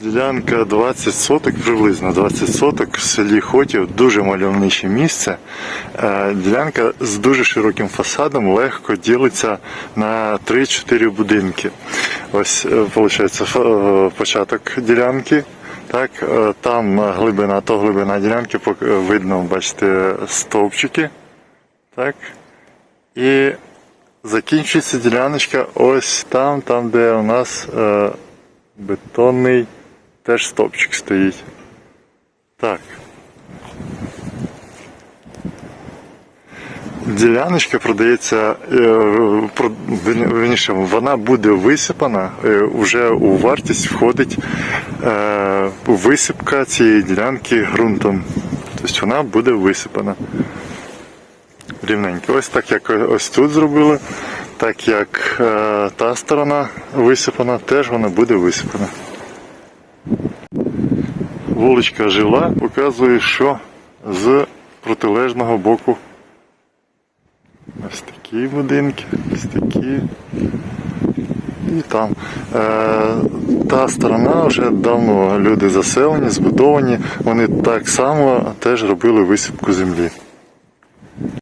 Ділянка 20 соток, приблизно 20 соток в селі Хотів, дуже мальовниче місце. Е, Ділянка з дуже широким фасадом легко ділиться на 3-4 будинки. Ось, виходить, початок ділянки. Так, е, там глибина, то глибина ділянки, видно, бачите, стовпчики. Так. І закінчується діляночка ось там, там, де у нас е, бетонний теж стовпчик стоїть. Так. Діляночка продається, е, вірніше, вона буде висипана, е, вже у вартість входить е, висипка цієї ділянки ґрунтом. Тобто вона буде висипана рівненько. Ось так, як ось тут зробили, так як е, та сторона висипана, теж вона буде висипана. Вуличка жила, показує, що з протилежного боку ось такі будинки, ось такі. І там. Е, та сторона вже давно люди заселені, збудовані. Вони так само теж робили висипку землі.